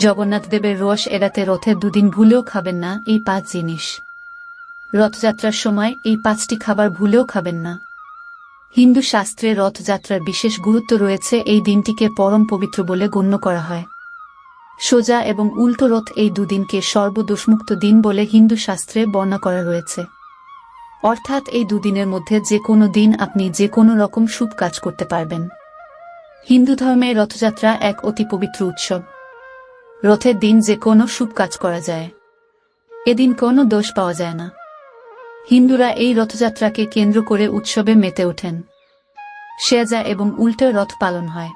জগন্নাথ দেবের রস এড়াতে রথের দুদিন ভুলেও খাবেন না এই পাঁচ জিনিস। রথযাত্রার সময় এই পাঁচটি খাবার ভুলেও খাবেন না। হিন্দু শাস্ত্রে রথযাত্রার বিশেষ গুরুত্ব রয়েছে এই দিনটিকে পরম পবিত্র বলে গণ্য করা হয়। সোজা এবং উল্টো রথ এই দুদিনকে সর্বদোষমুক্ত দিন বলে হিন্দু শাস্ত্রে বর্ণনা করা রয়েছে। অর্থাৎ এই দুদিনের মধ্যে যে কোনো দিন আপনি যে কোনো রকম শুভ কাজ করতে পারবেন। হিন্দু ধর্মে রথযাত্রা এক অতি পবিত্র উৎসব। রথের দিন যে কোনো শুভ কাজ করা যায়। এদিন কোনো দোষ পাওয়া যায় না। হিন্দুরা এই রথযাত্রাকে কেন্দ্র করে উৎসবে মেতে ওঠেন। শেজা এবং উল্টো রথ পালন হয়।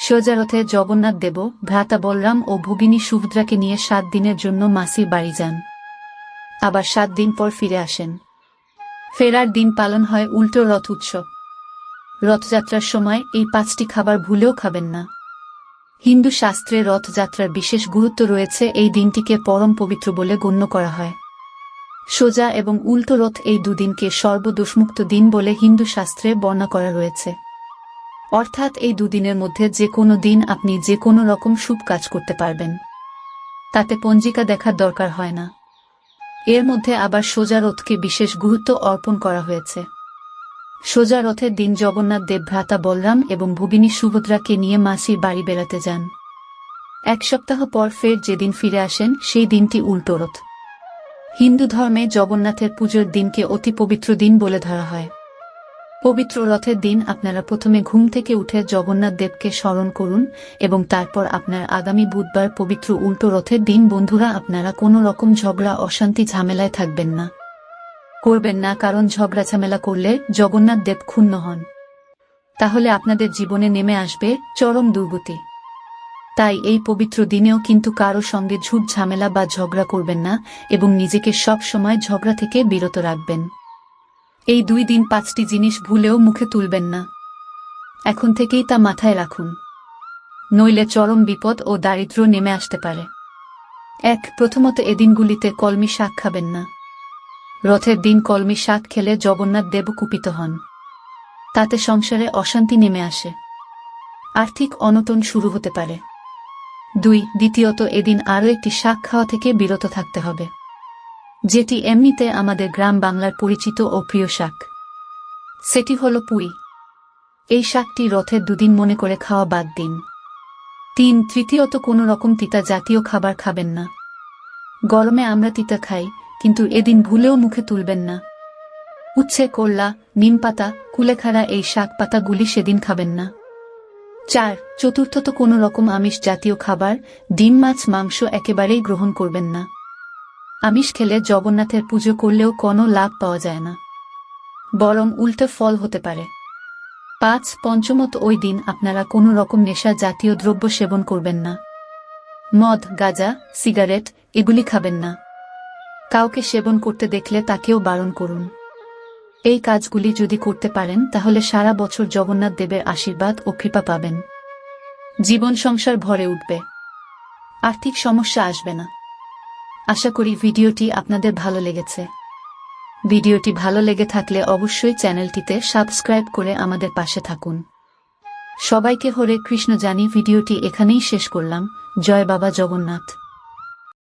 সোজা রথে জগন্নাথ দেব, ভ্রাতা বলরাম ও ভগিনী সুভদ্রাকে নিয়ে সাত দিনের জন্য মাসির বাড়ি যান। আবার সাত দিন পর ফিরে আসেন। ফেরার দিন পালন হয় উল্টো রথ উৎসব। রথযাত্রার সময় এই পাঁচটি খাবার ভুলেও খাবেন না। হিন্দু শাস্ত্রে রথযাত্রার বিশেষ গুরুত্ব রয়েছে এই দিনটিকে পরম পবিত্র বলে গণ্য করা হয়। সোজা এবং উল্টো রথ এই দুদিনকে সর্বদোষমুক্ত দিন বলে হিন্দু শাস্ত্রে বর্ণনা করা রয়েছে। অর্থাৎ এই দুদিনের মধ্যে যে কোনো দিন আপনি যে কোনো রকম শুভ কাজ করতে পারবেন। তাতে পঞ্জিকা দেখার দরকার হয় না। এর মধ্যে আবার সোজা রথকে বিশেষ গুরুত্ব অর্পণ করা হয়েছে। সোজা রথের দিন জগন্নাথ দেব ভ্রাতা বলরাম এবং ভগিনী সুভদ্রাকে নিয়ে মাসির বাড়ি বেড়াতে যান। এক সপ্তাহ পর ফের যেদিন ফিরে আসেন, সেই দিনটি উল্টো রথ। হিন্দু ধর্মে জগন্নাথের পুজোর দিনকে অতি পবিত্র দিন বলে ধরা হয়। পবিত্র রথের দিন আপনারা প্রথমে ঘুম থেকে উঠে জগন্নাথ দেবকে স্মরণ করুন এবং তারপর আপনার আগামী বুধবার পবিত্র উল্টো রথের দিন বন্ধুরা আপনারা কোনো রকম ঝগড়া, অশান্তি, ঝামেলায় থাকবেন না। করবেন না কারণ ঝগড়া ঝামেলা করলে জগন্নাথ দেব ক্ষুণ্ণ হন। তাহলে আপনাদের জীবনে নেমে আসবে চরম দুর্গতি। তাই এই পবিত্র দিনেও কিন্তু কারও সঙ্গে ঝুট ঝামেলা বা ঝগড়া করবেন না এবং নিজেকে সব সময় ঝগড়া থেকে বিরত রাখবেন। এই দুই দিন পাঁচটি জিনিস ভুলেও মুখে তুলবেন না। এখন থেকেই তা মাথায় রাখুন। নইলে চরম বিপদ ও দারিদ্র নেমে আসতে পারে। এক, প্রথমত এদিনগুলিতে কলমি শাক খাবেন না। রথের দিন কলমি শাক খেলে জগন্নাথ দেব কুপিত হন। তাতে সংসারে অশান্তি নেমে আসে। আর্থিক অনটন শুরু হতে পারে। দুই, দ্বিতীয়ত এদিন আরও একটি শাক খাওয়া থেকে বিরত থাকতে হবে। যেটি এমনিতে আমাদের গ্রাম বাংলার পরিচিত ও প্রিয় শাক। সেটি হল পুঁই এই শাকটি রথের দুদিন মনে করে খাওয়া বাদ দিন। তিন, তৃতীয়ত কোনো রকম তিতা জাতীয় খাবার খাবেন না। গরমে আমরা তিতা খাই কিন্তু এদিন ভুলেও মুখে তুলবেন না। উচ্ছে করলা নিম পাতা, কুলেখাড়া এই শাক পাতাগুলি সেদিন খাবেন না। চার, চতুর্থত কোনো রকম আমিষ জাতীয় খাবার, ডিম, মাছ, মাংস একেবারেই গ্রহণ করবেন না। আমিষ খেলে জগন্নাথের পুজো করলেও কোনো লাভ পাওয়া যায় না। বরং উল্টো ফল হতে পারে। পাঁচ, পঞ্চমত ওই দিন আপনারা কোনো রকম নেশা জাতীয় দ্রব্য সেবন করবেন না। মদ, গাজা, সিগারেট, এগুলি খাবেন না। কাউকে সেবন করতে দেখলে তাকেও বারণ করুন। এই কাজগুলি যদি করতে পারেন, তাহলে সারা বছর জগন্নাথ দেবের আশীর্বাদ ও কৃপা পাবেন। জীবন সংসার ভরে উঠবে। আর্থিক সমস্যা আসবে না। আশা করি ভিডিওটি আপনাদের ভালো লেগেছে। ভিডিওটি ভালো লেগে থাকলে অবশ্যই চ্যানেলটিতে সাবস্ক্রাইব করে আমাদের পাশে থাকুন। সবাইকে হরে কৃষ্ণ জানি, ভিডিওটি এখানেই শেষ করলাম। জয় বাবা জগন্নাথ।